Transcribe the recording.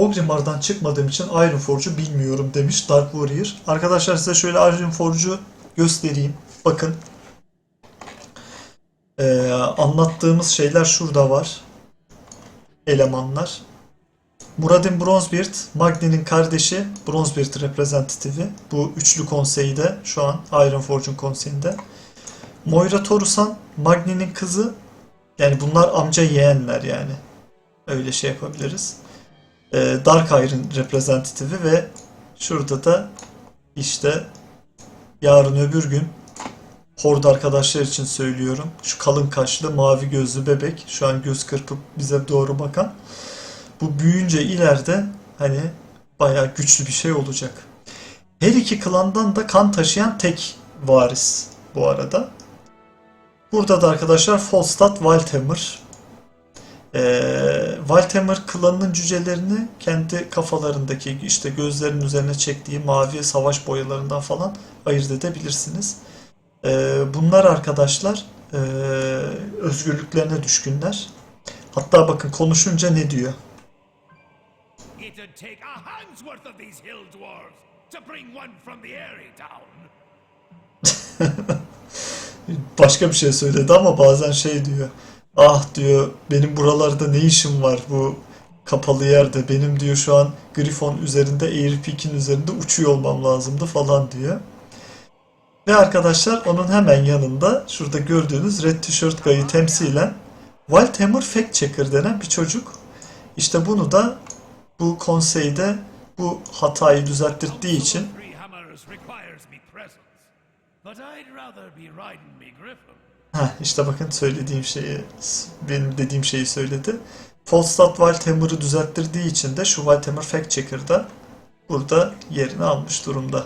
Ogrimmar'dan çıkmadığım için Ironforge'u bilmiyorum demiş Dark Warrior. Arkadaşlar size şöyle Ironforge'u göstereyim. Bakın. Ee, anlattığımız şeyler şurada var. Elemanlar. Muradin Bronzebeard, Magni'nin kardeşi, Bronzebeard reprezentatifi. Bu üçlü konseyde, şu an Ironforge'un konseyinde. Moira Torusan, Magni'nin kızı. Yani bunlar amca yeğenler yani. Öyle şey yapabiliriz. Ee, Dark Iron reprezentatifi ve şurada da işte yarın öbür gün Horde arkadaşlar için söylüyorum. Şu kalın kaşlı, mavi gözlü bebek. Şu an göz kırpıp bize doğru bakan. Bu büyüyünce ileride hani bayağı güçlü bir şey olacak. Her iki klandan da kan taşıyan tek varis bu arada. Burada da arkadaşlar Falstad Waldhammer. Ee, Waldhammer klanının cücelerini kendi kafalarındaki işte gözlerinin üzerine çektiği mavi savaş boyalarından falan ayırt edebilirsiniz. Ee, bunlar arkadaşlar ee, özgürlüklerine düşkünler. Hatta bakın konuşunca ne diyor? It'd take a hand's worth of these hill dwarves to bring one from the Airy Town. Başka bir şey söyledi ama bazen şey diyor. Ah diyor benim buralarda ne işim var bu kapalı yerde. Benim diyor şu an Grifon üzerinde Air Peak'in üzerinde uçuyor olmam lazımdı falan diyor. Ve arkadaşlar onun hemen yanında şurada gördüğünüz Red Tişört Guy'ı temsilen Wildhammer Fact Checker denen bir çocuk. İşte bunu da bu konseyde bu hatayı düzelttirdiği için. But I'd rather be riding me griffin. Heh, işte bakın söylediğim şeyi, benim dediğim şeyi söyledi. Falstad Wildhammer'ı düzelttirdiği için de şu Wildhammer Fact Checker'da burada yerini almış durumda.